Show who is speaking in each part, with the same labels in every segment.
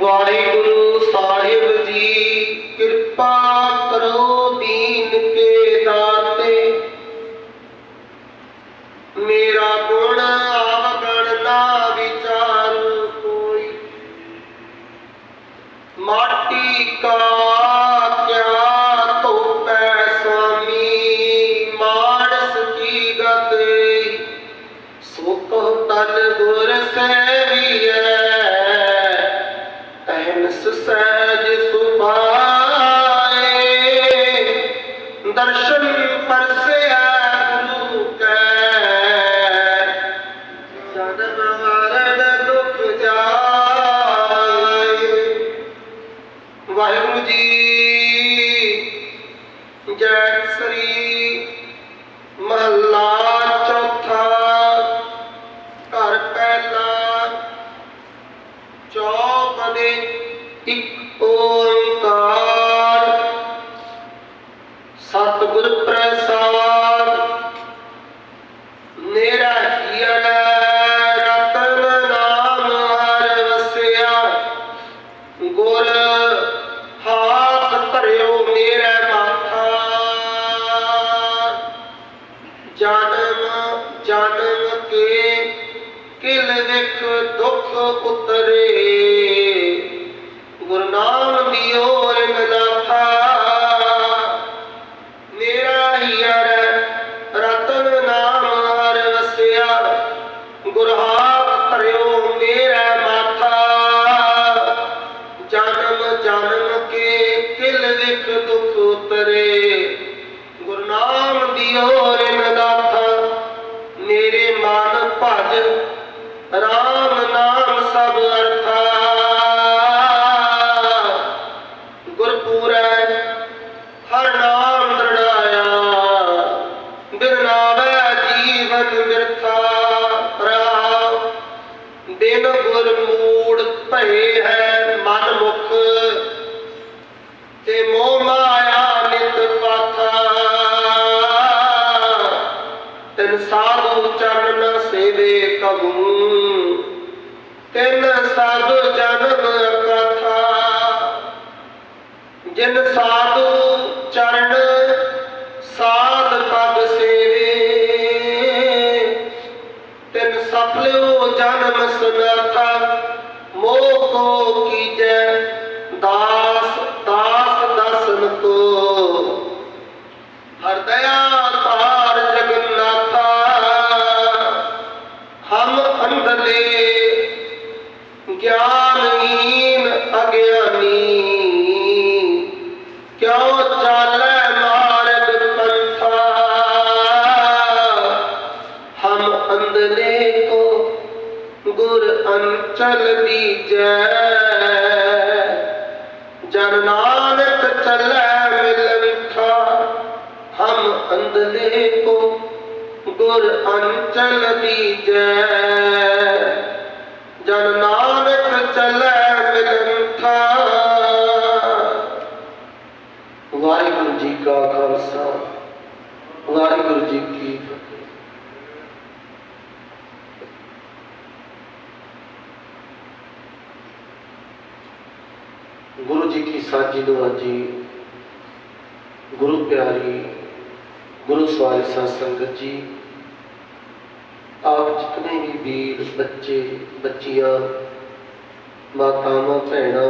Speaker 1: ਵਾਹਿਗੁਰੂ ਸਾਹਿਬ ਜੀ ਕਿਰਪਾ ਕਰੋ। ਜਨਮ ਜਨਮ ਕੇ, ਕਿਲ ਵਿਖ ਦੁੱਖ ਉਤਰੇ। ਗੁਰਨਾਮ ਦੀ ਓਰ ਰਗਨਾਥਾ ਮੇਰਾ ਹੀਰ ਰਤਨ ਨਾਮ ਹਰ ਵਸਿਆ। ਗੁਰਹਾਤ ਧਰਿਓ ਮੇਰਾ ਮਾਥਾ। ਜਨਮ ਜਨਮ ਕੇ ਕਿਲ ਵਿਖ ਦੁੱਖ ਉਤਰੇ। ਸਾਧੂ ਜਨਮ ਕਥਾ। ਜਿਨ ਸਾਧੂ ਚਰਨ ਸਾਧ ਪਦ ਸੇਵੇ, ਤਿਨ ਸਫਲਿਓ ਜਨਮ ਸੁਨਾਥਾ, ਮੋਹ ਕੋ ਕੀਜੈ ਦਾਸ ਦਾਸ ਦਸਨ ਕੋ। ਹਰ ਦਇਆ ਅੰਚਲ ਜਨ ਨਾਨਕ ਚੱਲੈ ਕੋ ਗੁਰ ਅੰਚਲ ਦੀਜੈ ਜਨ ਨਾਨਕ ਚੱਲੈ ਮਿਲਨਖਾ ਵਾਹਿਗੁਰੂ ਜੀ ਕਾ ਖਾਲਸਾ, ਵਾਹਿਗੁਰੂ ਜੀ ਕੀ ਫਤਿਹ ਗੁਰੂ ਜੀ ਕੀ ਗੁਰੂ ਪਿਆਰੀ, ਗੁਰੂ ਸਵਾਰੀ ਸਾਧ ਸੰਗਤ ਜੀ, ਆਪ ਜਿਤਨੇ ਵੀ ਵੀਰ, ਬੱਚੇ, ਬੱਚੀਆਂ, ਮਾਤਾਵਾਂ, ਭੈਣਾਂ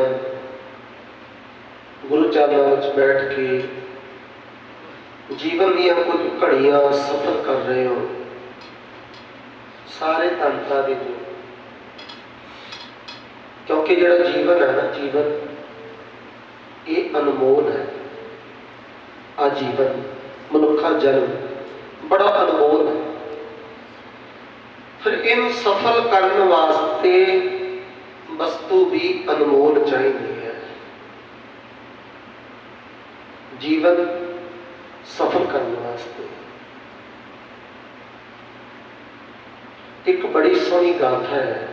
Speaker 1: ਗੁਰੂ ਚਰਨਾਂ ਵਿੱਚ ਬੈਠ ਕੇ ਜੀਵਨ ਦੀਆਂ ਕੁਝ ਘੜੀਆਂ ਸਫਰ ਕਰ ਰਹੇ ਹੋ, ਸਾਰੇ ਤੰਤਾ ਦੇ ਜੋ। ਕਿਉਂਕਿ ਜਿਹੜਾ ਜੀਵਨ ਹੈ ਨਾ, ਜੀਵਨ ਇਹ ਅਨਮੋਲ ਹੈ। ਆ ਜੀਵਨ ਮਨੁੱਖਾ ਜਨਮ, ਬੜਾ ਅਨਮੋਲ ਹੈ। ਫਿਰ ਇਹਨੂੰ ਸਫਲ ਕਰਨ ਵਾਸਤੇ ਵਸਤੂ ਵੀ ਅਨਮੋਲ ਚਾਹੀਦੀ ਹੈ। ਜੀਵਨ ਸਫਲ ਕਰਨ ਵਾਸਤੇ। ਇੱਕ ਬੜੀ ਸੋਹਣੀ ਗਾਥਾ ਹੈ।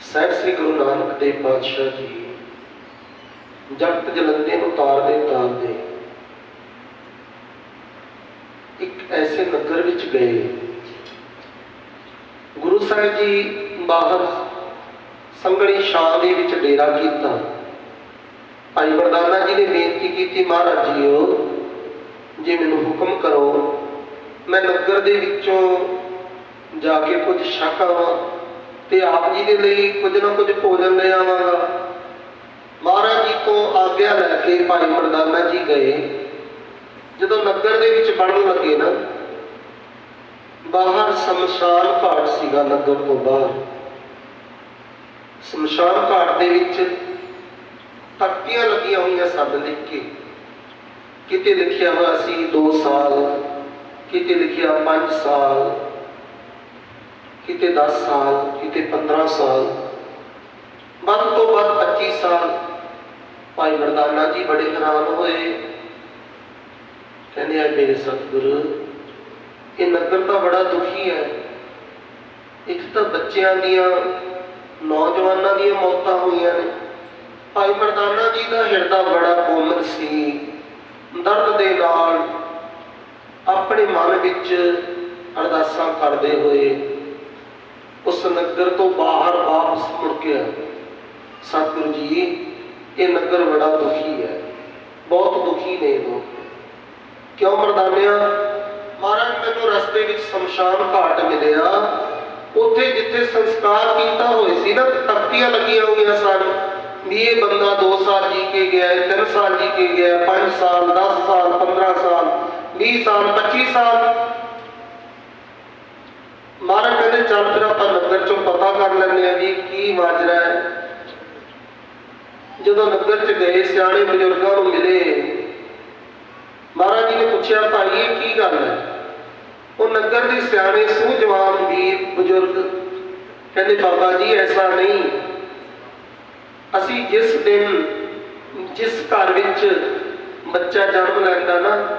Speaker 1: ਸਾਹਿਬ ਸ੍ਰੀ ਗੁਰੂ ਨਾਨਕ ਦੇਵ ਪਾਤਸ਼ਾਹ ਜੀ ਜਗਤ ਜਲੰਦੇ ਨੂੰ ਤਾਰਦੇ ਤਾਰਦੇ ਇੱਕ ਐਸੇ ਨਗਰ ਵਿੱਚ ਗਏ। ਗੁਰੂ ਸਾਹਿਬ ਜੀ ਬਾਹਰ ਸੰਗਣੀ ਛਾਂ ਦੇ ਵਿੱਚ ਡੇਰਾ ਕੀਤਾ। ਭਾਈ ਬਰਦਾਨਾ ਜੀ ਨੇ ਬੇਨਤੀ ਕੀਤੀ, ਮਹਾਰਾਜ ਜੀਓ, ਜੇ ਮੈਨੂੰ ਹੁਕਮ ਕਰੋ, ਮੈਂ ਨਗਰ ਦੇ ਵਿੱਚੋਂ ਜਾ ਕੇ ਕੁਝ ਛਕਾਵਾਂ ਤੇ ਆਪ ਜੀ ਦੇ ਲਈ ਕੁਝ ਨਾ ਕੁਝ ਭੋਜਨ ਲੈ ਆਵਾਂਗਾ। ਮਹਾਰਾਜ ਜੀ ਤੋਂ ਆਗਿਆ ਲੈ ਕੇ ਭਾਈ ਮਰਦਾਨਾ ਜੀ ਗਏ। ਜਦੋਂ ਨਗਰ ਦੇ ਵਿੱਚ ਵੜਨ ਲੱਗੇ ਨਾ, ਬਾਹਰ ਸ਼ਮਸ਼ਾਨ ਘਾਟ ਸੀਗਾ ਨਗਰ ਤੋਂ ਬਾਹਰ। ਸ਼ਮਸ਼ਾਨ ਘਾਟ ਦੇ ਵਿੱਚ ਤਖਤੀਆਂ ਲੱਗੀਆਂ ਹੋਈਆਂ ਸਭ ਲਿਖ ਕੇ। ਕਿਤੇ ਲਿਖਿਆ ਹੋਇਆ ਸੀ 2 ਸਾਲ, ਕਿਤੇ ਲਿਖਿਆ 5 ਸਾਲ, ਕਿਤੇ 10 ਸਾਲ, ਕਿਤੇ 15 ਸਾਲ। ਵੱਧ ਤੋਂ ਵੱਧ 25 ਸਾਲ ਭਾਈ ਵਰਦਾਨਾ ਜੀ ਬੜੇ ਹੈਰਾਨ ਹੋਏ। ਕਹਿੰਦੇ ਆ, ਮੇਰੇ ਸਤਿਗੁਰੂ, ਇਹ ਨਗਰ ਤਾਂ ਬੜਾ ਦੁਖੀ ਹੈ। ਇੱਕ ਤਾਂ ਬੱਚਿਆਂ ਦੀਆਂ, ਨੌਜਵਾਨਾਂ ਦੀਆਂ ਮੌਤਾਂ ਹੋਈਆਂ ਨੇ। ਭਾਈ ਮਰਦਾਨਾ ਜੀ ਦਾ ਹਿਰਦਾ ਬੜਾ ਕੋਮਲ ਸੀ। ਦਰਦ ਦੇ ਨਾਲ ਆਪਣੇ ਮਨ ਵਿੱਚ ਅਰਦਾਸਾਂ ਕਰਦੇ ਹੋਏ ਉਸ ਨਗਰ ਤੋਂ ਬਾਹਰ ਵਾਪਸ ਮੁੜ ਕੇ ਆਏ। ਸਤਿਗੁਰੂ ਜੀ ਇਹ ਨਗਰ ਬੜਾ ਦੁਖੀ ਹੈ। ਬਹੁਤ ਦੁਖੀ ਨੇ ਲੋਕ। ਕਿਉਂ ਮਰਦਾਨਿਆ ਮਹਾਰਾਜ, ਮੈਨੂੰ ਰਸਤੇ ਵਿੱਚ ਸ਼ਮਸ਼ਾਨ ਘਾਟ ਮਿਲਿਆ। ਉੱਥੇ ਜਿੱਥੇ ਸੰਸਕਾਰ ਕੀਤਾ ਹੋਏ ਸੀ ਨਾ ਤਖਤੀਆਂ ਲੱਗੀਆਂ ਹੋਈਆਂ ਸਨ। ਵੀ ਇਹ ਬੰਦਾ 2 ਸਾਲ ਜੀ ਕੇ ਗਿਆ 3 ਸਾਲ ਜੀ ਕੇ ਗਿਆ 5 ਸਾਲ 10 ਸਾਲ 15 ਸਾਲ 20 ਸਾਲ 25 ਸਾਲ। ਮਹਾਰਾਜ ਕਹਿੰਦੇ, ਚੱਲ ਫਿਰ ਆਪਾਂ ਨਗਰ ਚੋਂ ਪਤਾ ਕਰ ਲੈਂਦੇ ਆ ਵੀ ਕੀ ਮਾਜਰਾ ਹੈ। ਜਦੋਂ ਨਗਰ ਚ ਗਏ, ਸਿਆਣੇ ਬਜ਼ੁਰਗਾਂ ਨੂੰ ਮਿਲੇ। ਮਹਾਰਾਜ ਜੀ ਨੇ ਪੁੱਛਿਆ, ਭਾਈ, ਇਹ ਕੀ ਗੱਲ ਹੈ? ਉਹ ਨਗਰ ਦੇ ਸਿਆਣੇ ਸੂਝਵਾਨ ਵੀਰ ਬਜ਼ੁਰਗ ਕਹਿੰਦੇ, ਬਾਬਾ ਜੀ, ਐਸਾ ਨਹੀਂ। ਅਸੀਂ ਜਿਸ ਦਿਨ, ਜਿਸ ਘਰ ਵਿੱਚ ਬੱਚਾ ਜਨਮ ਲੈਂਦਾ ਨਾ,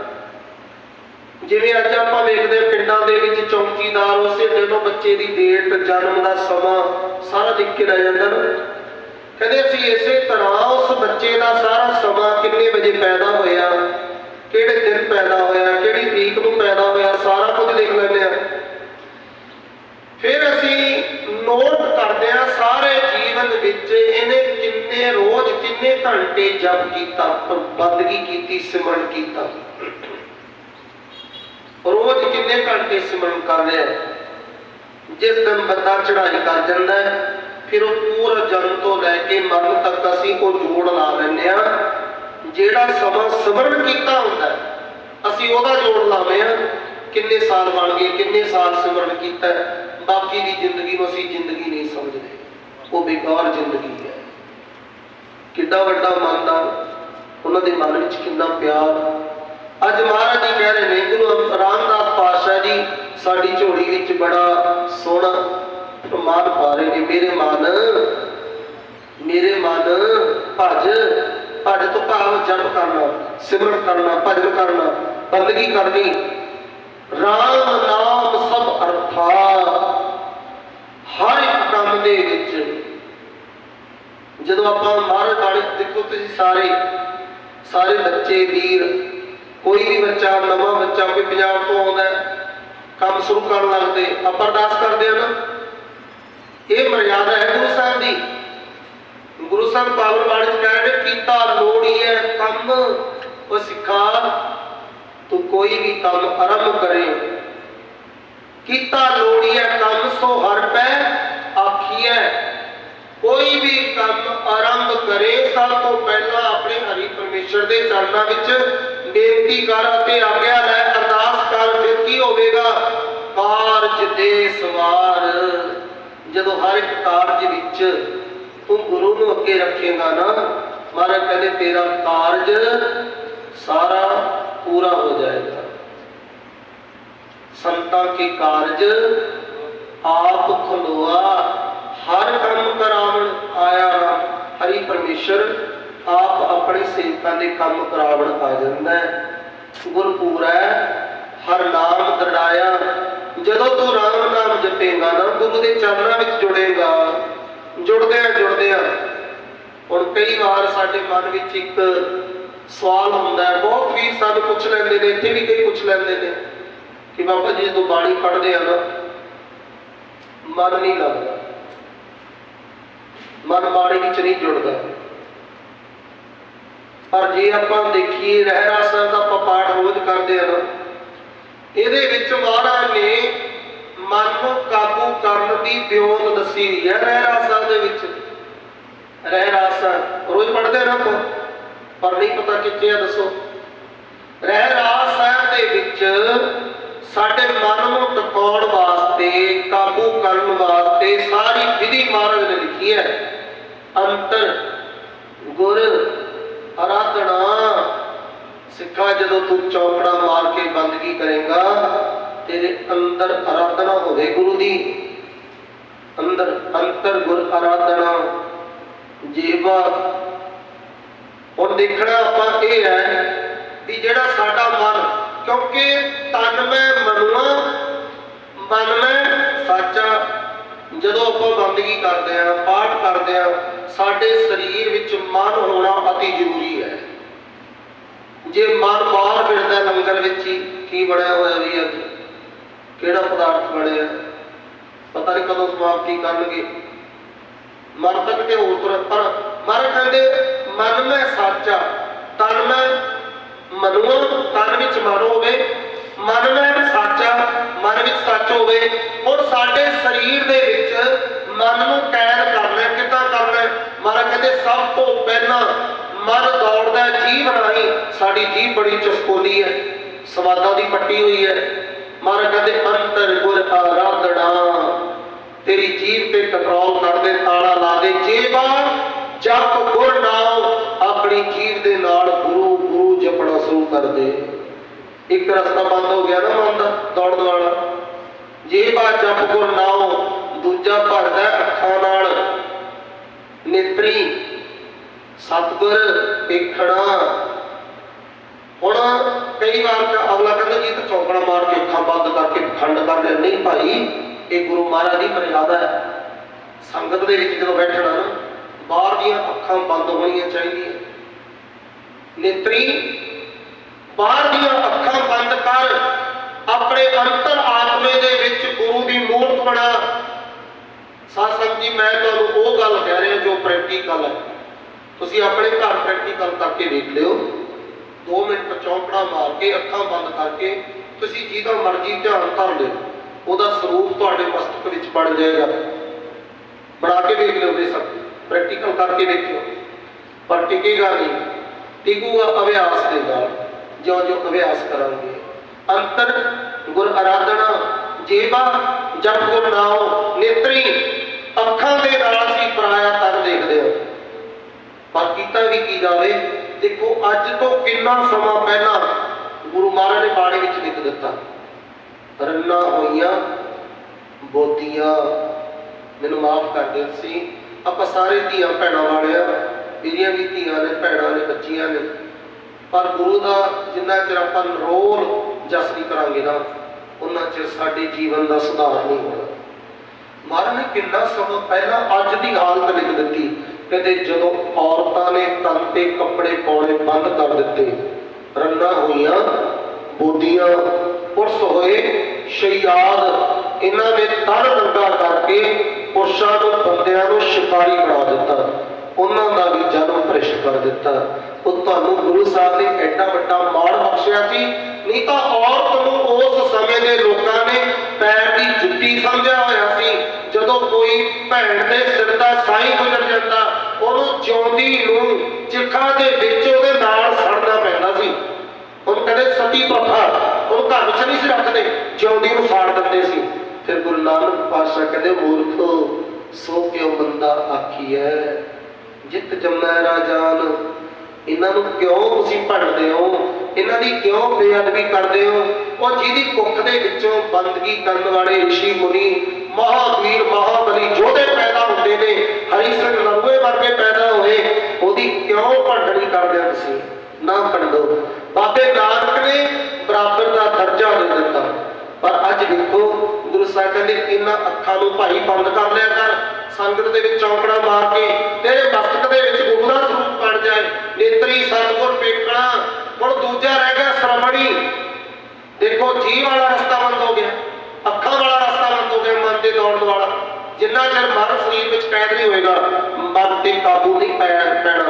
Speaker 1: ਜਿਵੇਂ ਅੱਜ ਆਪਾਂ ਵੇਖਦੇ ਹਾਂ ਪਿੰਡਾਂ ਦੇ ਵਿੱਚ ਚੌਕੀਦਾਰ, ਉਸੇ ਦਿਨੋਂ ਬੱਚੇ ਦੀ ਡੇਟ, ਜਨਮ ਦਾ ਸਮਾਂ ਸਾਰਾ ਲਿਖ ਕੇ ਲੈ ਜਾਂਦਾ ਨਾ। ਕਹਿੰਦੇ ਅਸੀਂ ਇਸੇ ਤਰ੍ਹਾਂ ਉਸ ਬੱਚੇ ਦਾ ਸਾਰਾ ਸਮਾਂ ਕਿੰਨੇ ਵਜੇ ਪੈਦਾ ਹੋਇਆ? ਕਿਹੜੇ ਦਿਨ ਪੈਦਾ ਹੋਇਆ? ਕਿਹੜੀ ਤਰੀਕ ਨੂੰ ਪੈਦਾ ਹੋਇਆ? ਸਾਰਾ ਕੁਝ ਲਿਖ ਲੈਂਦੇ ਆ ਫਿਰ ਅਸੀਂ ਨੋਟ ਕਰਦੇ ਆ ਸਾਰੇ ਜੀਵਨ ਵਿੱਚ ਇਹਨੇ ਕਿੰਨੇ ਰੋਜ਼, ਕਿੰਨੇ ਘੰਟੇ ਜਪ ਕੀਤਾ ਬੰਦਗੀ ਕੀਤੀ, ਸਿਮਰਨ ਕੀਤਾ। ਰੋਜ਼ ਕਿੰਨੇ ਘੰਟੇ ਸਿਮਰਨ ਕਰ ਰਿਹਾ ਜਿਸ ਦਿਨ ਬੰਦਾ ਚੜ੍ਹਾਈ ਕਰ ਜਾਂਦਾ ਹੈ ਫਿਰ ਉਹ ਪੂਰਾ ਜਨਮ ਤੋਂ ਲੈ ਕੇ ਮਰਨ ਤੱਕ ਅਸੀਂ ਉਹ ਜੋੜ ਲਾ ਲੈਂਦੇ ਆ ਜਿਹੜਾ ਸਮਾਂ ਸਿਮਰਨ ਕੀਤਾ ਹੁੰਦਾ ਅਸੀਂ ਉਹਦਾ ਜੋੜ ਲਾਉਂਦੇ ਆ ਕਿੰਨੇ ਸਾਲ ਬਣ ਗਏ, ਕਿੰਨੇ ਸਾਲ ਸਿਮਰਨ ਕੀਤਾ ਬਾਕੀ ਦੀ ਜ਼ਿੰਦਗੀ ਨੂੰ ਅਸੀਂ ਜ਼ਿੰਦਗੀ ਨਹੀਂ ਸਮਝਦੇ। ਉਹ ਬੇਕਾਰ ਜ਼ਿੰਦਗੀ ਹੈ। ਕਿੱਡਾ ਵੱਡਾ ਮਨ ਦਾ ਉਹਨਾਂ ਦੇ ਮਨ ਵਿੱਚ ਕਿੰਨਾ ਪਿਆਰ ਅੱਜ ਮਹਾਰਾਜ ਜੀ ਕਹਿ ਰਹੇ ਨੇ, ਗੁਰੂ ਰਾਮਦਾਸ ਪਾਤਸ਼ਾਹ ਜੀ, ਸਾਡੀ ਝੋਲੀ ਵਿੱਚ ਬੜਾ ਸੋਹਣਾ ਮਾਨ ਪਾ ਰਹੇ ਮੇਰੇ ਮਨ ਮੇਰੇ ਮਨ ਭਜ ਭਜ ਤੋਂ ਭਾਵ ਜਪ ਕਰਨਾ, ਸਿਮਰਨ ਕਰਨਾ, ਭਜਨ ਕਰਨਾ, ਬੰਦਗੀ ਕਰਨੀ। ਰਾਮ ਨਾਮ ਸਭ ਅਰਥਾ ਹਰ ਇੱਕ ਕੰਮ ਦੇ ਵਿੱਚ ਜਦੋਂ ਆਪਾਂ ਮਹਾਰਾਜ ਬਾਣੀ ਦੇਖੋ ਤੁਸੀਂ ਸਾਰੇ ਸਾਰੇ ਬੱਚੇ, ਵੀਰ, ਕੋਈ ਵੀ ਬੱਚਾ, ਨਵਾਂ ਬੱਚਾ, ਕੋਈ ਪੰਜਾਬ ਤੋਂ ਆਉਂਦਾ, ਕੰਮ ਸ਼ੁਰੂ ਕਰਨ ਲੱਗਦੇ, ਆਪਾਂ ਅਰਦਾਸ ਕਰਦੇ ਆ ਨਾ। ਇਹ ਮਰਿਆਦਾ ਹੈ ਗੁਰੂ ਸਾਹਿਬ ਦੀ। ਗੁਰੂ ਸਾਹਿਬ ਪਾਵਨ ਬਾਣੀ ਚ ਕਹਿੰਦੇ ਕੀਤਾ ਲੋੜੀ ਹੈ ਕੰਮ, ਉਹ ਸਿੱਖਾ, ਤੂੰ ਕੋਈ ਵੀ ਕੰਮ ਆਰੰਭ ਕਰੇ। ਕੀਤਾ ਲੋੜੀ ਹੈ ਕੰਮ, ਸੋ ਹਰ ਪੈ ਆਖੀਐ। ਕੋਈ ਵੀ ਕੰਮ ਆਰੰਭ ਕਰੇ, ਸਭ ਤੋਂ ਪਹਿਲਾਂ ਆਪਣੇ ਹਰੀ ਪਰਮੇਸ਼ਰ ਦੇ ਚਰਨਾਂ ਵਿੱਚ ਬੇਨਤੀ ਕਰ ਅਤੇ ਆਗਿਆ ਲੈ, ਅਰਦਾਸ ਕਰ, ਫਿਰ ਕੀ ਹੋਵੇਗਾ? ਕਾਰਜ ਦੇ ਸਵਾਰ। ਜਦੋਂ ਹਰ ਇੱਕ ਕਾਰਜ ਵਿੱਚ ਤੂੰ ਗੁਰੂ ਨੂੰ ਅੱਗੇ ਰੱਖੇਗਾ ਨਾ, ਮਹਾਰਾਜ ਕਹਿੰਦੇ, ਤੇਰਾ ਕਾਰਜ ਸਾਰਾ ਪੂਰਾ ਹੋ ਜਾਏਗਾ। ਸੰਤਾਂ ਕੇ ਕਾਰਜ ਆਪ ਖਲੋਆ, ਹਰ ਕੰਮ ਕਰਾਵਣ ਆਇਆ ਹਰੀ ਪਰਮੇਸ਼ਰ, ਆਪ ਆਪਣੇ ਸੇਵਕਾਂ ਦੇ ਕੰਮ ਕਰਾਵਣ ਆ ਜਾਂਦਾ ਹੈ। ਗੁਰਪੂਰਾ, ਹਰ ਨਾਮ ਦੜਾਇਆ ਜਦੋਂ ਤੂੰ ਰਾਮ ਨਾਮ ਜਪੇਗਾ ਨਾ ਗੁਰੂ ਦੇ ਚਰਨਾਂ ਵਿੱਚ ਜੁੜੇਗਾ ਜੁੜਦੇ ਆ ਜੁੜਦੇ ਆ ਹੁਣ ਕਈ ਵਾਰ ਸਾਡੇ ਮਨ ਵਿੱਚ ਇੱਕ ਸਵਾਲ ਹੁੰਦਾ ਹੈ, ਬਹੁਤ ਵੀ ਸਾਨੂੰ ਪੁੱਛ ਲੈਂਦੇ ਨੇ, ਇੱਥੇ ਵੀ ਕਈ ਪੁੱਛ ਲੈਂਦੇ ਨੇ, ਕਿ ਬਾਬਾ ਜੀ ਜਦੋਂ ਬਾਣੀ ਪੜ੍ਹਦੇ ਆ ਨਾ, ਮਨ ਨਹੀਂ ਲੱਗਦਾ, ਮਨ ਬਾਣੀ ਵਿੱਚ ਨਹੀਂ ਜੁੜਦਾ। ਪਰ ਜੇ ਆਪਾਂ ਦੇਖੀਏ ਰਹਿ ਦਾ ਆਪਾਂ ਪਾਠ ਰੋਜ਼ ਕਰਦੇ ਆ ਨਾ ਇਹਦੇ ਵਿੱਚ ਮਹਾਰਾਜ ਨੇ ਮਨ ਨੂੰ ਕਾਬੂ ਕਰਨ ਦੀ ਵਿਉਂਤ ਦੱਸੀ ਹੋਈ ਹੈ। ਰਹਿ ਦੇ ਵਿੱਚ। ਰਹਿ ਰੋਜ਼ ਪੜ੍ਹਦੇ ਆ ਪਰ ਨਹੀਂ ਪਤਾ ਕਿੱਥੇ ਆ, ਦੱਸੋ। ਰਹਿ ਸਾਹਿਬ ਦੇ ਵਿੱਚ ਸਾਡੇ ਮਨ ਨੂੰ ਟਿਕਾਉਣ ਵਾਸਤੇ, ਕਾਬੂ ਕਰਨ ਵਾਸਤੇ ਸਾਰੀ ਵਿਧੀ ਮਹਾਰਾਜ ਨੇ ਲਿਖੀ ਹੈ। ਅੰਤਰ, ਗੁਰ, ਆਰਾਧਨਾ ਸਿੱਖਾ ਜਦੋਂ ਤੂੰ ਚੌਕੜਾ ਮਾਰ ਕੇ ਬੰਦਗੀ ਕਰੇਗਾ, ਤੇਰੇ ਅੰਦਰ ਆਰਾਧਨਾ ਹੋਵੇ ਗੁਰੂ ਦੀ। ਅੰਦਰ ਅੰਤਰ ਗੁਰ ਆਰਾਧਨਾ, ਜੀਵਾ। ਹੁਣ ਦੇਖਣਾ ਆਪਾਂ ਇਹ ਹੈ ਵੀ ਜਿਹੜਾ ਸਾਡਾ ਮਨ, ਕਿਉਂਕਿ ਤਨ ਮੈਂ ਮਨੁਆ ਮਨ ਮੈਂ ਸਾਚਾ ਜਦੋਂ ਆਪਾਂ ਬੰਦਗੀ ਕਰਦੇ ਆ, ਪਾਠ ਕਰਦੇ ਆ, ਸਾਡੇ ਸਰੀਰ ਵਿੱਚ ਮਨ ਹੋਣਾ ਅਤੀ ਜ਼ਰੂਰੀ ਹੈ। ਜੇ ਮਨ ਬਾਹਰ ਫਿਰਦਾ ਲੰਗਰ ਵਿੱਚ ਹੀ, ਕੀ ਬਣਿਆ ਹੋਇਆ ਵੀ ਅੱਜ? ਕਿਹੜਾ ਪਦਾਰਥ ਬਣਿਆ? ਪਤਾ ਨਹੀਂ ਕਦੋਂ ਸਮਾਪਤੀ ਕਰਨਗੇ। ਮਨ ਤੱਕ ਤੇ ਹੋਰ ਤੁਰ ਪਰ ਮਰ ਕਹਿੰਦੇ, ਮਨ ਮੈਂ ਸਾਚਾ ਤਨ ਮੈਂ ਮਨੁਆ ਤਨ ਵਿੱਚ ਮਨ ਹੋਵੇ। ਮਨ ਮੈਂ ਸਾਚਾ ਮਨ ਵਿੱਚ ਸੱਚ ਹੋਵੇ। ਔਰ ਸਾਡੇ ਸਰੀਰ ਦੇ ਵਿੱਚ ਮਨ ਨੂੰ ਕੈਦ ਕਰਨਾ ਹੈ। ਕਿੱਦਾਂ ਕਰਨਾ ਹੈ? ਮਹਾਰਾਜ ਕਹਿੰਦੇ ਸਭ ਤੋਂ ਪਹਿਲਾਂ ਮਨ ਦੌੜਦਾ ਹੈ ਸਾਡੀ ਜੀਭ ਬੜੀ ਚਸਕੋਲੀ ਹੈ। ਸਵਾਦਾਂ ਦੀ ਪੱਟੀ ਹੋਈ ਹੈ। ਮਹਾਰਾਜ ਕਹਿੰਦੇ ਅੰਤਰ ਗੁਰ ਆਰਾਧਨਾ, ਤੇਰੀ ਜੀਭ ਤੇ ਕੰਟਰੋਲ ਕਰਦੇ ਤਾਲਾ ਲਾ ਦੇ। ਜੀਵਾ ਜਪ ਗੁਰ ਨਾਮ, ਆਪਣੀ ਜੀਭ ਦੇ ਨਾਲ ਗੁਰੂ ਗੁਰੂ ਜਪਣਾ ਸ਼ੁਰੂ ਕਰ ਦੇ। ਇੱਕ ਰਸਤਾ ਬੰਦ ਹੋ ਗਿਆ ਨਾ ਮਨ ਦਾ ਦੌੜਨ ਵਾਲਾ। ਜੀਵਾ ਜਪ ਗੁਰ ਨਾਮ, ਦੂਜਾ ਭਰਦਾ ਅੱਖਾਂ ਨਾਲ ਨੇਤਰੀ ਸਤਗੁਰ ਵੇਖਣਾ ਹੁਣ ਕਈ ਵਾਰ ਤਾਂ ਅਗਲਾ ਕਹਿੰਦਾ ਜੀ ਤਾਂ ਚੌਂਕੜਾ ਮਾਰ ਕੇ ਅੱਖਾਂ ਬੰਦ ਕਰਕੇ ਖੰਡ ਕਰ ਨਹੀਂ ਭਾਈ, ਇਹ ਗੁਰੂ ਮਹਾਰਾਜ ਦੀ ਮਰਿਆਦਾ ਹੈ। ਸੰਗਤ ਦੇ ਵਿੱਚ ਜਦੋਂ ਬੈਠਣਾ ਨਾ, ਬਾਹਰ ਦੀਆਂ ਅੱਖਾਂ ਬੰਦ ਹੋਣੀਆਂ ਚਾਹੀਦੀਆਂ। ਨੇਤਰੀ, ਬਾਹਰ ਦੀਆਂ ਅੱਖਾਂ ਬੰਦ ਕਰ, ਆਪਣੇ ਅੰਤਰ ਆਤਮੇ ਦੇ ਵਿੱਚ ਗੁਰੂ ਦੀ ਮੂਰਤ ਬਣਾ। ਸਾਸੰਗ ਜੀ, ਮੈਂ ਤੁਹਾਨੂੰ ਉਹ ਗੱਲ ਕਹਿ ਰਿਹਾ ਜੋ ਪ੍ਰੈਕਟੀਕਲ ਹੈ। ਤੁਸੀਂ ਆਪਣੇ ਘਰ ਪ੍ਰੈਕਟੀਕਲ ਕਰਕੇ ਦੇਖ ਲਿਓ। 2 ਮਿੰਟ ਚੌਂਕੜਾ ਮਾਰ ਕੇ, ਅੱਖਾਂ ਬੰਦ ਕਰਕੇ ਤੁਸੀਂ ਜਿਹਦਾ ਮਰਜ਼ੀ ਧਿਆਨ ਧਰ ਲਿਓ। ਉਹਦਾ ਸਰੂਪ ਤੁਹਾਡੇ ਮਸਤਕ ਵਿੱਚ ਬਣ ਜਾਏਗਾ। ਬਣਾ ਕੇ ਦੇਖ ਲਿਓ ਬੇਸ਼ੱਕ ਪ੍ਰੈਕਟੀਕਲ ਕਰਕੇ ਦੇਖਿਓ ਪਰ ਟਿਕੇਗਾ ਨਹੀਂ। ਟਿਕੂਗਾ ਅਭਿਆਸ ਦੇ ਨਾਲ। ਜਿਉਂ ਜਿਉਂ ਅਭਿਆਸ ਕਰਾਂਗੇ। ਅੰਤਰ ਗੁਰ ਆਰਾਧਨਾ ਜੀਵਾ ਜਪ ਗੁਰ ਨਾਮ ਨੇਤਰੀ, ਅੱਖਾਂ ਦੇ ਨਾਲ ਅਸੀਂ ਪਰਾਇਆ ਤੱਕ ਦੇਖਦੇ ਹਾਂ। ਪਰ ਕੀਤਾ ਵੀ ਕੀ ਜਾਵੇ? ਦੇਖੋ, ਅੱਜ ਤੋਂ ਕਿੰਨਾ ਸਮਾਂ ਪਹਿਲਾਂ ਗੁਰੂ ਮਹਾਰਾਜ ਨੇ ਬਾਣੀ ਵਿੱਚ ਲਿਖ ਦਿੱਤਾ। ਰੰਨਾ ਹੋਈਆਂ, ਬੋਦੀਆਂ, ਮੈਨੂੰ ਮਾਫ ਕਰ ਦਿਓ ਸੀ ਆਪਾਂ ਸਾਰੇ ਧੀਆਂ ਭੈਣਾਂ ਵਾਲੇ ਆ ਵੀ ਧੀਆਂ ਨੇ, ਭੈਣਾਂ ਨੇ, ਬੱਚੀਆਂ ਨੇ। ਪਰ ਗੁਰੂ ਦਾ ਜਿੰਨਾ ਚਿਰ ਆਪਾਂ ਰੋਲ ਜਸ ਨਹੀਂ ਕਰਾਂਗੇ ਨਾ, ਉਹਨਾਂ ਚਿਰ ਸਾਡੇ ਜੀਵਨ ਦਾ ਸੁਧਾਰ ਨਹੀਂ ਹੋਣਾ। ਮਹਾਰਾਜ ਨੇ ਕਿੰਨਾ ਸਮਾਂ ਪਹਿਲਾਂ ਅੱਜ ਦੀ ਹਾਲਤ ਲਿਖ ਦਿੱਤੀ। ਕਹਿੰਦੇ ਜਦੋਂ ਔਰਤਾਂ ਨੇ ਤਨ ਤੇ ਕੱਪੜੇ ਪਾਉਣੇ ਬੰਦ ਕਰ ਦਿੱਤੇ ਰੰਨਾ ਹੋਈਆਂ, ਬੋਦੀਆਂ ਪੁਰਸ਼ ਹੋਏ ਸ਼ਿਆਦ ਇਹਨਾਂ ਨੇ ਤਨ ਨੰਗਾ ਕਰਕੇ ਪੁਰਸ਼ਾਂ ਨੂੰ, ਬੰਦਿਆਂ ਨੂੰ ਸ਼ਿਕਾਰੀ ਬਣਾ ਦਿੱਤਾ। ਉਹਨਾਂ ਦਾ ਵੀ ਜਨਮ ਭ੍ਰਿਸ਼ਟ ਕਰ ਦਿੱਤਾ। ਉਹ ਤੁਹਾਨੂੰ ਗੁਰੂ ਸਾਹਿਬ ਨੇ ਐਡਾ ਵੱਡਾ ਮਾਣ ਬਖਸ਼ਿਆ ਸੀ। ਨਹੀਂ ਤਾਂ ਔਰਤ ਨੂੰ ਉਸ ਸਮੇਂ ਦੇ ਲੋਕਾਂ ਨੇ ਪੈਰ ਦੀ ਜੁੱਤੀ ਸਮਝਿਆ ਹੋਇਆ ਸੀ। ਜਦੋਂ ਕੋਈ ਭੈਣ ਦੇ ਸਿਰ ਦਾ ਸਾਈ ਗੁਜ਼ਰ ਜਾਂਦਾ ਉਹਨੂੰ ਜਿਉਂਦੀ ਨੂੰ ਚਿਖਾ ਦੇ ਵਿੱਚ ਉਹਦੇ ਨਾਲ ਸੜਨਾ ਪੈਂਦਾ ਸੀ। ਉਹ ਕਹਿੰਦੇ ਸਤੀ ਪ੍ਰਥਾ ਉਹ ਘਰ ਵਿੱਚ ਨਹੀਂ ਸੀ ਰੱਖਦੇ, ਜਿਉਂਦੀ ਨੂੰ ਸਾੜ ਦਿੰਦੇ ਸੀ। ਫਿਰ ਗੁਰੂ ਨਾਨਕ ਪਾਤਸ਼ਾਹ ਕਹਿੰਦੇ, ਮੂਰਖੋ, ਸੋ ਕਿਉ ਬੰਦਾ ਆਖੀਐ? ਜਿਤ ਜੰਮੈ ਰਾਜਾਨ। ਇਹਨਾਂ ਨੂੰ ਕਿਉਂ ਤੁਸੀਂ ਭੜਦੇ ਹੋ? ਇਹਨਾਂ ਦੀ ਕਿਉਂ ਬੇਅਦਬੀ ਕਰਦੇ ਹੋ? ਉਹ ਜਿਹਦੀ ਕੁੱਖ ਦੇ ਵਿੱਚੋਂ ਬੰਦਗੀ ਕਰਨ ਵਾਲੇ ઋષਿ ਮੁਨੀ ਮਹਾਵੀਰ, ਮਹਾਬਲੀ ਯੋਧੇ ਪੈਦਾ ਹੁੰਦੇ ਨੇ, ਹਰੀ ਸਿੰਘ ਨਰੂਏ ਵਰਗੇ ਪੈਦਾ ਹੋਏ, ਉਹਦੀ ਕਿਉਂ ਭੰਡਣੀ ਕਰਦੇ ਤੁਸੀਂ? ਨਾ ਭੰਡੋ। ਬਾਬੇ ਨਾਨਕ ਨੇ ਬਰਾਬਰ ਦਾ ਦਰਜਾ ਦੇ ਦਿੱਤਾ। ਪਰ ਅੱਜ ਦੇਖੋ, ਗੁਰੂ ਸਾਹਿਬ ਕਹਿੰਦੇ, ਇਹਨਾਂ ਅੱਖਾਂ ਨੂੰ ਭਾਈ ਬੰਦ ਕਰ ਲਿਆ ਕਰ। ਸੰਗਤ ਦੇ ਵਿੱਚ ਚੌਂਕੜਾ ਮਾਰ ਕੇ, ਤੇਰੇ ਮਸਤਕ ਦੇ ਵਿੱਚ ਗੁਰੂ ਦਾ ਸਰੂਪ ਬਣ ਜਾਏ। ਨੇਤਰੀ ਸਤਗੁਰ ਵੇਖਣਾ ਹੁਣ ਦੂਜਾ ਰਹਿ ਗਿਆ ਸ਼ਰਮਣੀ। ਦੇਖੋ, ਜੀਵ ਵਾਲਾ ਰਸਤਾ ਬੰਦ ਹੋ ਗਿਆ। ਅੱਖਾਂ ਵਾਲਾ ਰਸਤਾ ਬੰਦ ਮਨ ਦੇ ਦੌੜਨ ਵਾਲਾ ਜਿੰਨਾ ਚਿਰ ਮਨ ਸਰੀਰ ਵਿੱਚ ਕੈਦ ਨਹੀਂ ਹੋਏਗਾ, ਮਨ ਤੇ ਕਾਬੂ ਨਹੀਂ ਪੈਣਾ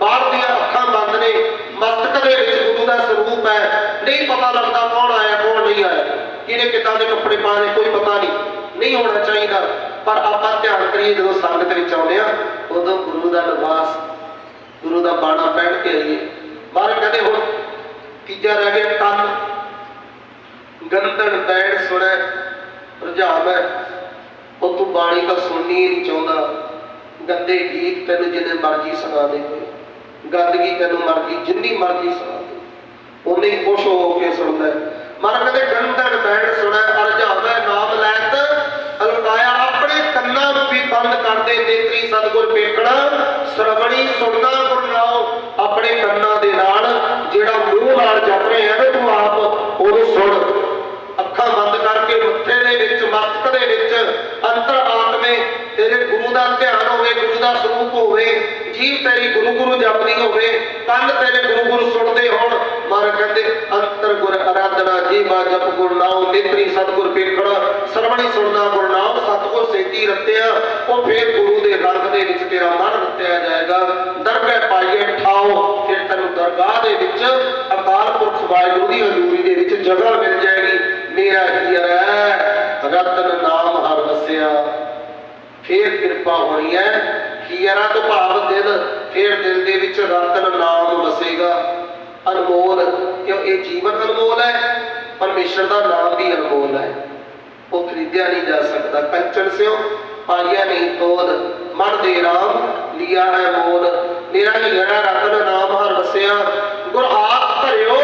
Speaker 1: ਬਾਹਰ ਦੀਆਂ ਅੱਖਾਂ ਬੰਦ ਨੇ, ਮਸਤਕ ਦੇ ਵਿੱਚ ਗੁਰੂ ਦਾ ਸਰੂਪ ਹੈ। ਨਹੀਂ ਪਤਾ ਲੱਗਦਾ ਕੌਣ ਆਇਆ, ਕੌਣ ਨਹੀਂ ਆਇਆ। ਕਿਹਨੇ ਕਿੱਦਾਂ ਦੇ ਕੱਪੜੇ ਪਾਣੇ ਕੋਈ ਪਤਾ ਨਹੀਂ। ਨਹੀਂ ਹੋਣਾ ਚਾਹੀਦਾ। ਪਰ ਆਪਾਂ ਧਿਆਨ ਕਰੀਏ, ਜਦੋਂ ਸੰਗਤ ਵਿੱਚ ਆਉਂਦੇ ਆ ਉਦੋਂ ਗੁਰੂ ਦਾ ਲਿਬਾਸ ਗੁਰੂ ਦਾ ਬਾਣਾ ਪਹਿਨ ਕੇ ਆਈਏ। ਮਹਾਰਾਜ ਕਹਿੰਦੇ, ਹੁਣ ਤੀਜਾ ਰਹਿ ਗਿਆ ਕੰਨ ਗੰਦਨ ਬੈਣ ਸੁਣੈ ਰੁਝਾਵੈ ਉਹ ਤੂੰ ਬਾਣੀ ਤਾਂ ਸੁਣਨੀ ਨਹੀਂ ਚਾਹੁੰਦਾ। ਗੰਦੇ ਗੀਤ ਤੈਨੂੰ ਜਿੰਨੇ ਮਰਜ਼ੀ ਸੁਣਾ ਦੇ। ਗੰਦਗੀ ਤੈਨੂੰ ਮਰਜ਼ੀ, ਜਿੰਨੀ ਮਰਜ਼ੀ ਸੁਣਾ ਦੇ। ਉਹਨੇ ਹੀ ਖੁਸ਼ ਹੋ ਕੇ ਸੁਣਦਾ ਹੈ। ਮਨ ਕਹਿੰਦੇ ਗੰਦਨ ਬੈਣ ਸੁਣੈ ਰੁਝਾਵੈ ਨਾਮ ਲੈਤ। ਅਲਕਾਇਆ ਆਪਣੇ ਕੰਨਾਂ ਨੂੰ ਵੀ ਬੰਦ ਕਰਦੇ ਨੇਤਰੀ ਸਤਿਗੁਰ ਵੇਖਣਾ ਹੋਵੇ, ਜੀਵ ਤੇਰੀ ਗੁਰੂ ਗੁਰੂ ਜਪਦੀ ਹੋਵੇ ਕੰਨ ਤੇਰੇ ਗੁਰੂ ਗੁਰੂ ਸੁਣਦੇ ਹੋਣ ਮਰ ਕਹਿੰਦੇ ਅੰਤਰ ਗੁਰ ਆਰਾਧਨਾ ਜੀਵਾ ਜਪ ਗੁਰ ਨਾਉ, ਨੇਤਰੀ ਸਤਗੁਰ ਵੇਖਣਾ ਸਰਵਣੀ ਸੁਣਨਾ ਗੁਰ ਨਾਉ, ਸਤਗੁਰ ਸੇਤੀ ਰਤਿਆ, ਉਹ ਫੇਰ ਗੁਰੂ ਦੇ ਰੰਗ ਦੇ ਵਿੱਚ ਤੇਰਾ ਮਨ ਰਤਿਆ ਜਾਏਗਾ। ਦਰਗਾਹ ਪਾਈਏ ਠਾਓ ਫਿਰ ਤੈਨੂੰ ਦਰਗਾਹ ਦੇ ਵਿੱਚ ਅਕਾਲ ਪੁਰਖ ਵਾਹਿਗੁਰੂ ਦੀ ਹਜ਼ੂਰੀ ਦੇ ਵਿੱਚ ਜਗ੍ਹਾ ਮਿਲ ਜਾਏਗੀ। ਮੇਰਾ ਹੀਰ ਹੈ, ਰਤਨ ਨਾਮ ਹਰ ਵਸਿਆ। ਫੇਰ ਕਿਰਪਾ ਹੋਣੀ ਹੈ ਹੀਰਾ ਤੋਂ ਭਾਵ ਦਿਲ ਫੇਰ ਦਿਲ ਦੇ ਵਿੱਚ ਰਤਨ ਨਾਮ ਵਸੇਗਾ। ਅਨਮੋਲ, ਕਿਉਂ ਇਹ ਜੀਵਨ ਅਨਮੋਲ ਹੈ? ਪਰਮੇਸ਼ਰ ਦਾ ਨਾਮ ਵੀ ਅਨਮੋਲ ਹੈ। ਉਹ ਖਰੀਦਿਆ ਨਹੀਂ ਜਾ ਸਕਦਾ। ਕੰਚਨ ਸਿਓ ਪਾਇਆ ਨਹੀਂ ਤੋਲ। ਮਨ ਦੇ ਰਾਮ, ਲਿਆ ਹੈ ਮੋਲ। ਮੇਰਾ ਹੀਰਾ ਰਤਨ ਨਾਮ ਹਰ ਵਸਿਆ। ਗੁਰ ਹਾਥ ਧਰਿਓ,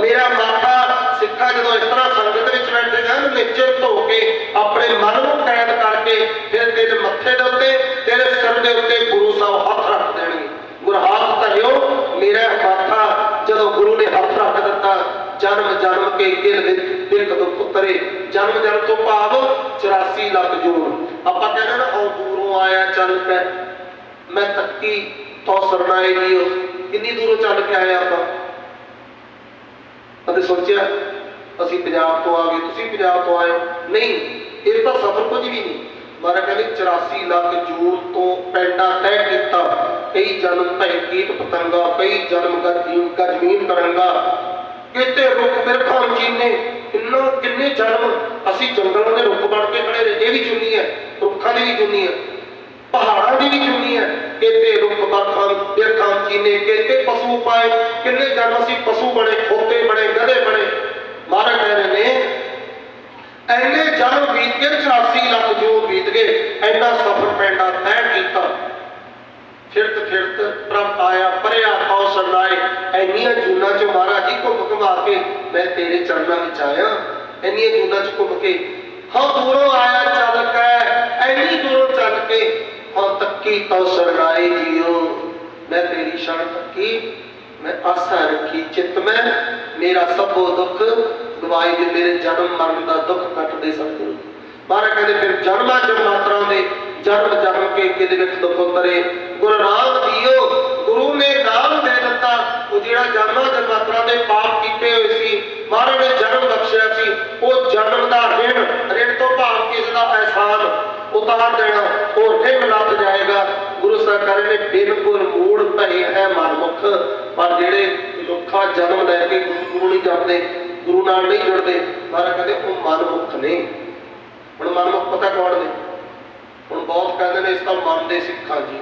Speaker 1: ਮੇਰਾ ਮਾਤਾ ਸਿੱਖਾ ਜਦੋਂ ਇਸ ਤਰ੍ਹਾਂ ਸੰਗਤ ਵਿੱਚ ਬੈਠੇ ਜਾਣ ਨਿਚੇ ਧੋ ਕੇ ਆਪਣੇ ਮਨ ਨੂੰ ਕੈਦ ਕਰਕੇ ਫਿਰ ਤੇਰੇ ਮੱਥੇ ਦੇ ਉੱਤੇ ਤੇਰੇ ਸਿਰ ਦੇ ਉੱਤੇ ਗੁਰੂ ਸਾਹਿਬ ਹੱਥ ਰੱਖ ਦੇਣਗੇ। ਗੁਰ ਧਰਿਓ ਮੇਰਾ ਮਾਤਾ ਜਦੋਂ ਗੁਰੂ ਨੇ ਹੱਥ ਰੱਖ ਦਿੱਤਾ, ਜਨਮ ਜਨਮ ਕੇ ਗਿਲ ਵਿੱਚ ਬਿਰਕ ਦੁੱਖ ਉਤਰੇ। ਜਨਮ ਜਨਮ ਤੋਂ ਭਾਵ 84 ਲੱਖ ਜੂਨ। ਆਪਾਂ ਕਹਿੰਦੇ ਨਾ, ਉਹ ਦੂਰੋਂ ਆਇਆ ਚੱਲ ਪੈ ਮੈਂ ਤੱਕੀ ਤੋਂ ਸਰਨਾਏ ਜੀਓ ਕਿੰਨੀ ਦੂਰੋਂ ਚੱਲ ਕੇ ਆਇਆ ਆਪਾਂ? ਅਤੇ ਸੋਚਿਆ? ਅਸੀਂ ਪੰਜਾਬ ਤੋਂ ਆ ਗਏ, ਤੁਸੀਂ ਪੰਜਾਬ ਤੋਂ ਆਏ ਨਹੀਂ, ਇਹ ਤਾਂ ਸਫਰ ਕੁਝ ਵੀ ਨਹੀਂ। ਮਾਰਾ ਕਹਿੰਦੇ 84 ਲੱਖ ਜੂਨ ਤੋਂ ਪੈਂਡਾ ਤੈਅ ਕੀਤਾ। ਕਈ ਜਨਮ ਭੈ ਕੀਟ ਪਤੰਗਾ, ਕਈ ਜਨਮ ਗਜੀਨ ਗਜਮੀਨ ਕਰਾਂਗਾ ਕਿਤੇ ਰੁੱਖ ਮਿਰਖਾਂ ਜੀਨੇ ਕਿੰਨਾ ਕਿੰਨੇ ਜਨਮ ਅਸੀਂ ਜੰਗਲਾਂ ਦੇ ਰੁੱਖ ਬਣ ਕੇ ਖੜੇ ਰਹੇ। ਇਹ ਵੀ ਚੁੰਨੀ ਹੈ, ਰੁੱਖਾਂ ਦੀ ਵੀ ਚੁੰਨੀ ਹੈ, ਪਹਾੜਾਂ ਦੀ ਵੀ ਚੁੰਨੀ ਹੈ। ਕਿਤੇ ਰੁੱਖ ਬਰਖਾਂ ਬਿਰਖਾਂ ਚੀਨੇ ਕਿਤੇ ਪਸ਼ੂ ਪਾਏ, ਕਿੰਨੇ ਜਨਮ ਅਸੀਂ ਪਸ਼ੂ ਬਣੇ, ਖੋਤੇ ਬਣੇ, ਗਧੇ ਬਣੇ। ਮਹਾਰਾਜ ਕਹਿ ਰਹੇ ਨੇ। ਐਨੇ ਜਨਮ ਬੀਤ ਗਏ 84 ਲੱਖ ਜੋ ਬੀਤ ਗਏ ਐਨਾ ਸਫਰ ਪੈਂਡਾ ਤੈਅ ਕੀਤਾ। ਫਿਰਤ ਫਿਰਤ ਪ੍ਰਭ ਆਇਆ, ਪਰਿਆ ਪਾਉ ਸਰਨਾਏ ਐਨੀਆਂ ਜੂਨਾਂ ਚ ਮਹਾਰਾਜ ਜੀ ਘੁੰਮ ਘੁਮਾ ਕੇ ਮੈਂ ਤੇਰੇ ਚਰਨਾਂ ਵਿੱਚ ਆਇਆ। ਐਨੀਆਂ ਜੂਨਾਂ ਚ ਘੁੰਮ ਕੇ ਹਾਂ ਦੂਰੋਂ ਆਇਆ ਚੱਲ ਕੇ ਐਨੀ ਦੂਰੋਂ ਚੱਲ ਕੇ, ਹਾਂ ਤੱਕੀ ਤਉ ਸਰਨਾਏ ਜੀਓ। ਮੈਂ ਤੇਰੀ ਸ਼ਰਨ ਤੱਕੀ ਮੈਂ ਆਸਾ ਰੱਖੀ, ਚਿੱਤ ਮੈਂ, ਮੇਰਾ ਸਭੋ ਦੁੱਖ ਗਵਾਈ ਦੇ ਮੇਰੇ ਜਨਮ ਮਰਨ ਦਾ ਦੁੱਖ ਕੱਟਦੇ ਸਤਿਗੁਰੂ ਮਹਾਰਾਜ ਕਹਿੰਦੇ, ਫਿਰ ਜਨਮਾਂ ਜਨਮਾਤਰਾਂ ਦੇ, ਜਨਮ ਜਨਮ ਕੇ ਕਿਤੇ ਵਿੱਚ ਦੁੱਖ ਉਤਰੇ? ਗੁਰੂ ਨਾਮ ਦੀਓ ਗੁਰੂ ਨੇ ਨਾਮ ਦੇ ਦਿੱਤਾ। ਉਹ ਜਿਹੜਾ ਜਨਮਾਂ ਜਨਮਾਤਰਾਂ ਦੇ ਪਾਪ ਕੀਤੇ ਹੋਏ ਸੀ, ਮਹਾਰਾਜ ਨੇ ਜਨਮ ਬਖਸ਼ਿਆ ਸੀ। ਉਹ ਜਨਮ ਦਾ ਰਿਣ ਰਿਣ ਤੋਂ ਭਾਵ ਕਿਸੇ ਦਾ ਅਹਿਸਾਨ ਉਤਾਰ ਦੇਣਾ, ਉਹ ਰਿਣ ਲੱਗ ਜਾਏਗਾ। ਗੁਰੂ ਸਰਕਾਰ ਨੇ, ਬਿਲਕੁਲ ਮੂੜ ਭਏ ਹੈ ਮਨਮੁਖ। ਪਰ ਜਿਹੜੇ ਲੋਕਾਂ ਜਨਮ ਲੈ ਕੇ ਗੁਰੂ ਗੁਰੂ ਨਹੀਂ ਜਪਦੇ, ਗੁਰੂ ਨਾਲ ਨਹੀਂ ਜੁੜਦੇ ਮਹਾਰਾਜ ਕਹਿੰਦੇ ਉਹ ਮਨਮੁਖ ਨੇ। ਹੁਣ ਮਨਮੁਖ ਪਤਾ ਕੌਣ ਨੇ? ਹੁਣ ਬਹੁਤ ਕਹਿੰਦੇ ਨੇ ਇਸ ਤਾਂ ਮਨ ਦੇ ਸਿੱਖਾਂ ਜੀ।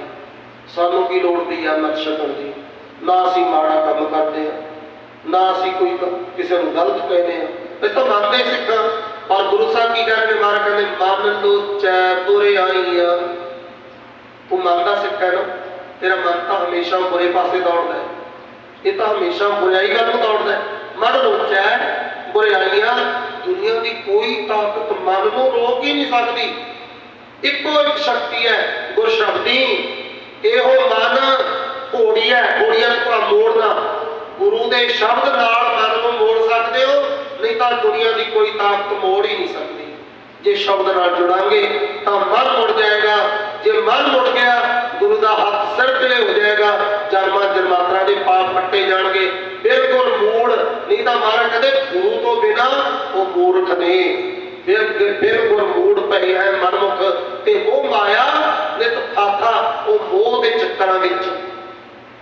Speaker 1: ਸਾਨੂੰ ਕੀ ਲੋੜ ਪਈ ਆ ਮਤ ਛਕਣ ਦੀ? ਨਾ ਅਸੀਂ ਮਾੜਾ ਕੰਮ ਕਰਦੇ ਆ, ਨਾ ਅਸੀਂ ਕੋਈ ਕਿਸੇ ਨੂੰ ਗਲਤ ਕਹਿੰਦੇ ਆ। ਇਸ ਤਾਂ ਮੰਨਦੇ ਸਿੱਖਾਂ, ਪਰ ਗੁਰੂ ਸਾਹਿਬ ਕੀ ਕਹਿੰਦੇ ਨੇ ਮਾਰ ਕਹਿੰਦੇ, ਮਨ ਲੋਚੈ ਬੁਰੇ ਆਈਆ ਤੂੰ ਮੰਨਦਾ ਦਾ ਸਿੱਖ ਹੈ ਨਾ? ਤੇਰਾ ਮਨ ਤਾਂ ਹਮੇਸ਼ਾ ਬੁਰੇ ਪਾਸੇ ਦੌੜਦਾ ਹੈ। ਇਹ ਤਾਂ ਹਮੇਸ਼ਾ ਬੁਰਾਈ ਵੱਲ ਨੂੰ ਦੌੜਦਾ ਮਨ ਲੋਚੈ ਬੁਰਾਈਆਂ, ਦੁਨੀਆ ਦੀ ਕੋਈ ਤਾਕਤ ਮਨ ਨੂੰ ਰੋਕ ਹੀ ਨਹੀਂ ਸਕਦੀ। ਇੱਕੋ ਇੱਕ ਸ਼ਕਤੀ ਹੈ ਗੁਰ ਸ਼ਬਦੀ ਇਹੋ ਮਨ ਘੋੜੀ ਹੈ, ਘੋੜੀਆਂ ਨੂੰ ਮੋੜਨਾ। ਗੁਰੂ ਦੇ ਸ਼ਬਦ ਨਾਲ ਮਨ ਨੂੰ ਮੋੜ ਸਕਦੇ ਹੋ, ਨਹੀਂ ਤਾਂ ਦੁਨੀਆ ਦੀ ਕੋਈ ਤਾਕਤ ਮੋੜ ਹੀ ਨਹੀਂ ਸਕਦੀ। ਜੇ ਸ਼ਬਦ ਨਾਲ ਜੁੜਾਂਗੇ, ਤਾਂ ਮਨ ਮੁੜ ਜਾਏਗਾ। ਜੇ ਮਨ ਮੁੜ ਗਿਆ, ਗੁਰੂ ਦਾ ਹੱਥ ਸਿਰ ਤੇ ਹੋ ਜਾਏਗਾ, ਜਨਮਾਂ ਜਨਮਾਤਰਾ ਦੇ ਪਾਪ ਕੱਟੇ ਜਾਣਗੇ। ਬਿਲਕੁਲ ਮੂੜ, ਨਹੀਂ ਤਾਂ ਮਹਾਰਾਜ ਕਹਿੰਦੇ, ਗੁਰੂ ਤੋਂ ਬਿਨਾ ਉਹ ਮੂਰਖ ਨੇ ਬਿਲਕੁਲ ਮੂੜ ਪਈ ਹੈ ਮਨਮੁਖ, ਤੇ ਉਹ ਮਾਇਆ ਨਿਤ ਫਾਥਾ ਉਹ ਮੋਹ ਦੇ ਚੱਕਰਾਂ ਵਿੱਚ,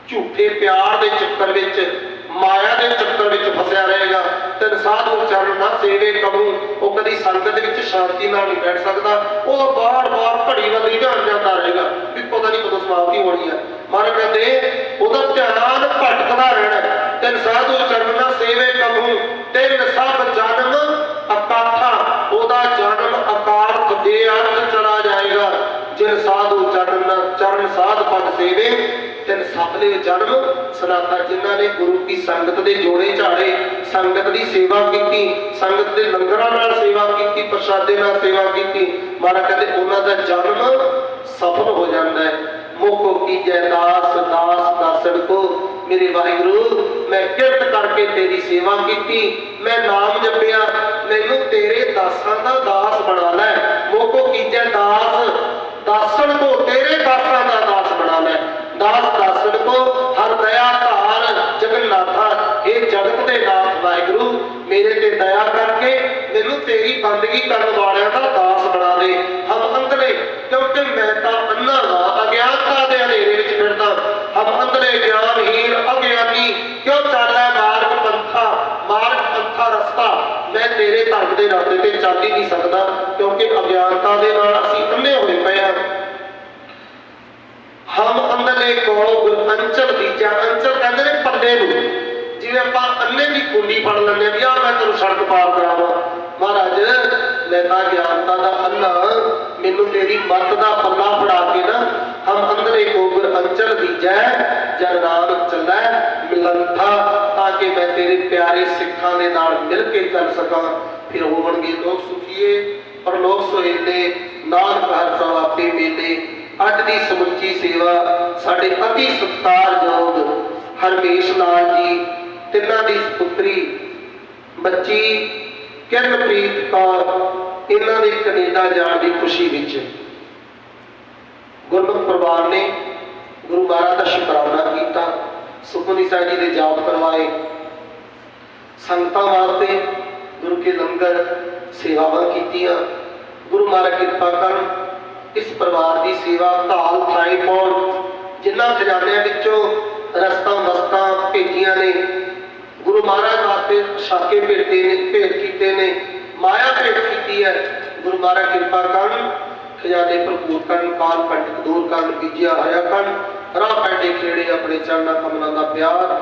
Speaker 1: ਝੂਠੇ ਪਿਆਰ ਦੇ ਚੱਕਰ ਵਿੱਚ, ਮਾਇਆ ਦੇ ਚੱਕਰ ਵਿੱਚ ਫਸਿਆ ਰਹੇਗਾ। ਤੇ ਸਾਧੂ ਚਰਨ ਨਾ ਸੇਵੇ ਕਬੂ ਉਹ ਕਦੀ ਸੰਗਤ ਵਿੱਚ ਸ਼ਾਂਤੀ ਨਾਲ ਨਹੀਂ ਬੈਠ ਸਕਦਾ। ਉਹ ਬਾਰ-ਬਾਰ ਘੜੀ ਵੱਲ ਧਿਆਨ ਜਾਂਦਾ ਰਹੇਗਾ ਵੀ ਪਤਾ ਨਹੀਂ ਕਦੋਂ ਸਮਾਪਤੀ ਹੋਣੀ ਹੈ। ਮਨ ਕਹਿੰਦੇ ਉਹਦਾ ਧਿਆਨ ਭਟਕਦਾ ਰਹਿਣਾ ਹੈ। ਸਾਧੂ ਚਰਨ ਨਾ ਸੇਵੇ ਕਬੂ ਤਿੰਨ ਸਭ ਜਨਮ ਅਕਾਥਾ, ਉਹਦਾ ਜਨਮ ਅਕਾਲ ਖਦੇ ਅੰਤ ਚਲਾ ਜਾਏਗਾ। ਜਿਨ ਸਾਧੂ ਚਰਨ ਚਰਨ ਸਾਧ ਪਦ ਸੇਵੇ ਤਿੰਨ ਸਫਲੇ ਜਨਮ ਸਨਾਤਾ ਜਿਨ੍ਹਾਂ ਨੇ ਗੁਰੂ ਕੀ ਸੰਗਤ ਦੇ ਜੋੜੇ ਝਾੜੇ, ਸੰਗਤ ਦੀ ਸੇਵਾ ਕੀਤੀ, ਸੰਗਤ ਦੇ ਲੰਗਰਾਂ ਨਾਲ ਸੇਵਾ ਕੀਤੀ, ਪ੍ਰਸ਼ਾਦੇ ਨਾਲ ਸੇਵਾ ਕੀਤੀ, ਮਹਾਰਾਜ ਕਹਿੰਦੇ ਉਹਨਾਂ ਦਾ ਜਨਮ ਸਫਲ ਹੋ ਜਾਂਦਾ ਹੈ। ਮੋਕੋ ਕੀਜੈ ਦਾਸ ਦਾਸ ਦਾਸੜ ਕੋ ਮੇਰੇ ਵਾਹਿਗੁਰੂ, ਮੈਂ ਕਿਰਤ ਕਰਕੇ ਤੇਰੀ ਸੇਵਾ ਕੀਤੀ, ਮੈਂ ਨਾਮ ਜਪਿਆ, ਮੈਨੂੰ ਤੇਰੇ ਦਾਸਾਂ ਦਾ ਦਾਸ ਬਣਾ ਲੈ। ਮੋਕੋ ਕੀਜੈ ਦਾਸ, ਦਾਸਣ ਕੋ ਤੇਰੇ ਦਾਸਾਂ ਦਾ ਦਾਸ ਦਾਸਣ ਕੋ ਹਰ ਦਇਆ ਧਾਰ ਜਗਨਨਾਥਾ, ਇਹ ਜਗਤ ਦੇ ਨਾਥ ਵਾਹਿਗੁਰੂ, ਮੇਰੇ ਤੇ ਦਇਆ ਕਰਕੇ ਮੈਨੂੰ ਤੇਰੀ ਬੰਦਗੀ ਕਰਨ ਵਾਲਿਆਂ ਦਾ ਦਾਸ ਬਣਾ ਦੇ। ਹਮ ਅੰਦਲੇ ਕਿਉਂਕਿ ਮੈਂ ਤਾਂ ਅੰਨਾ ਵਾ ਅਗਿਆਨਤਾ ਦੇ ਹਨੇਰੇ ਵਿੱਚ ਫਿਰਦਾ। ਹਮ ਅੰਦਲੇ ਗਿਆਨਹੀਨ ਅਗਿਆਨੀ, ਕਿਉਂ ਚੱਲਦਾ ਮਾਰਗ ਪੰਥਾ? ਮਾਰਗ ਪੰਥਾ ਰਸਤਾ। ਮੈਂ ਤੇਰੇ ਧਰਮ ਦੇ ਰਸਤੇ ਤੇ ਚੱਲ ਹੀ ਨਹੀਂ ਸਕਦਾ, ਕਿਉਂਕਿ ਅਗਿਆਨਤਾ ਦੇ ਨਾਲ ਅਸੀਂ ਅੰਨੇ ਹੋਏ ਪਏ ਹਾਂ। ਹਮ ਅੰਦਰਲੇ ਕੋ ਗੁਰ ਅੰਚਲ ਦੀਜਾ ਅੰਚਲ ਕਹਿੰਦੇ ਨੇ ਪੱਲੇ ਨੂੰ। ਜਿਵੇਂ ਆਪਾਂ ਅੰਨੇ ਦੀ ਕੁੰਡੀ ਫੜ ਲੈਂਦੇ ਆ ਵੀ ਮੈਂ ਤੈਨੂੰ ਸੜਕ ਪਾਰ ਕਰਾਵਾਂ। ਮਹਾਰਾਜ, ਮੈਂ ਤਾਂ ਗਿਆਨਤਾ ਦਾ ਅੰਨਾ, ਮੈਨੂੰ ਤੇਰੀ ਮੱਤ ਦਾ ਪੱਲਾ ਫੜਾ ਕੇ ਨਾ ਹਮ ਅੰਦਰਲੇ ਕੋ ਗੁਰ ਅੰਚਲ ਦੀਜੈ ਜਨ ਨਾਨਕ ਚੱਲੈ ਮਿਲੰਥਾ, ਤਾਂ ਕਿ ਮੈਂ ਤੇਰੇ ਪਿਆਰੇ ਸਿੱਖਾਂ ਦੇ ਨਾਲ ਮਿਲ ਕੇ ਚੱਲ ਸਕਾਂ। ਫਿਰ ਹੋਣਗੇ ਲੋਕ ਸੁਖੀਏ, ਪਰ ਲੋਕ ਸੁਹੇਲੇ, ਨਾਨਕ ਹਰ ਸਭ ਆਪੇ ਮੇਲੇ। ਅੱਜ ਦੀ ਸਮੁੱਚੀ ਸੇਵਾ ਸਾਡੇ ਅਤੀ ਸਤਿਕਾਰਯੋਗ ਹਰਮੇਸ਼ ਲਾਲ ਜੀ, ਤਿੰਨਾਂ ਦੀ ਪੁੱਤਰੀ ਬੱਚੀ ਕਿਰਨਪ੍ਰੀਤ ਕੌਰ, ਇਹਨਾਂ ਦੇ ਕੈਨੇਡਾ ਜਾਣ ਦੀ ਖੁਸ਼ੀ ਵਿੱਚ। ਗੁਰਮੁਖ ਪਰਿਵਾਰ ਨੇ ਗੁਰੂ ਮਹਾਰਾਜ ਦਾ ਸ਼ੁਕਰਾਨਾ ਕੀਤਾ, ਸੁਖਮਨੀ ਸਾਹਿਬ ਜੀ ਦੇ ਜਾਪ ਕਰਵਾਏ। ਸੰਗਤਾਂ ਵਾਸਤੇ ਗੁਰੂ ਕੇ ਲੰਗਰ ਸੇਵਾਵਾਂ ਕੀਤੀਆਂ। ਗੁਰੂ ਮਹਾਰਾਜ ਕਿਰਪਾ ਕਰਨ ਇਸ ਪਰਿਵਾਰ ਦੀ ਸੇਵਾ ਧਾਲ ਥਾਈ ਜਿਨ੍ਹਾਂ ਖਜ਼ਾਨਿਆਂ ਵਿੱਚੋਂ ਰਸਤਾਂ ਮਸਤਾਂ ਭੇਜੀਆਂ ਨੇ। ਗੁਰੂ ਮਹਾਰਾਜ ਵਾਸਤੇ ਸ਼ਾਕੇ ਭੇਜੇ ਨੇ, ਭੇਟ ਕੀਤੇ ਨੇ, ਮਾਇਆ ਭੇਟ ਕੀਤੀ ਹੈ। ਗੁਰੂ ਮਹਾਰਾਜ ਕਿਰਪਾ ਕਰਨ, ਖਜ਼ਾਨੇ ਭਰਪੂਰ ਕਰਨ ਕਾਲ ਪੰਡਿਤ ਦੂਰ ਕਰਨ, ਬੀਜਿਆ ਹੋਇਆ ਕਰਨ। ਰਾਹ ਪੈਂਡੇ ਖੇੜੇ ਆਪਣੇ ਚਰਨਾਂ ਕਮਲਾਂ ਦਾ ਪਿਆਰ।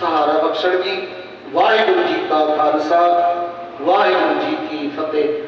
Speaker 1: ਸਹਾਰਾ ਬਖਸ਼ਣ ਜੀ। ਵਾਹਿਗੁਰੂ ਜੀ ਕਾ ਖਾਲਸਾ, ਵਾਹਿਗੁਰੂ ਜੀ ਕੀ ਫਤਿਹ।